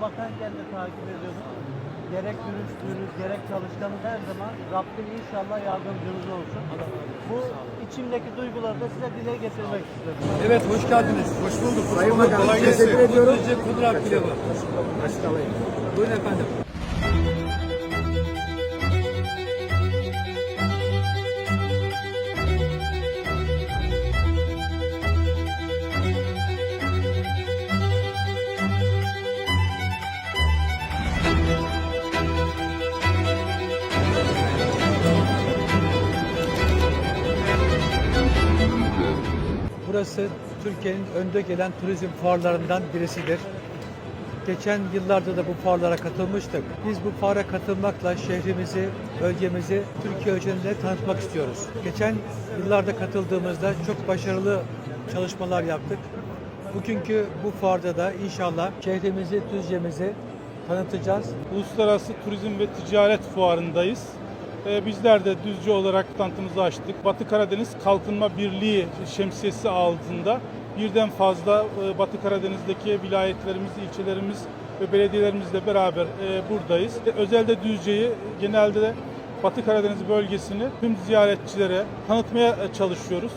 bakarken de takip ediyoruz. Gerek dürüstlüğünüz, gerek çalışkanız her zaman Rabbim inşallah yardımcınız olsun. Bu içimdeki duyguları da size dile getirmek istedim. Evet hoş geldiniz. Hoş bulduk. Sayın Kolay Bakanım gelsin. teşekkür ediyorum. Kudrak pilavı. Açık alayım. Buyurun efendim. Burası Türkiye'nin önde gelen turizm fuarlarından birisidir. Geçen yıllarda da bu fuarlara katılmıştık. Biz bu fuara katılmakla şehrimizi, bölgemizi Türkiye ölçeğinde tanıtmak istiyoruz. Geçen yıllarda katıldığımızda çok başarılı çalışmalar yaptık. Bugünkü bu fuarda da inşallah şehrimizi, Düzce'mizi tanıtacağız. Uluslararası Turizm ve Ticaret Fuarı'ndayız. Ee, Bizler de Düzce olarak tantımızı açtık. Batı Karadeniz Kalkınma Birliği şemsiyesi altında birden fazla e, Batı Karadeniz'deki vilayetlerimiz, ilçelerimiz ve belediyelerimizle beraber e, buradayız. E, Özelde Düzce'yi genelde de Batı Karadeniz bölgesini tüm ziyaretçilere tanıtmaya çalışıyoruz.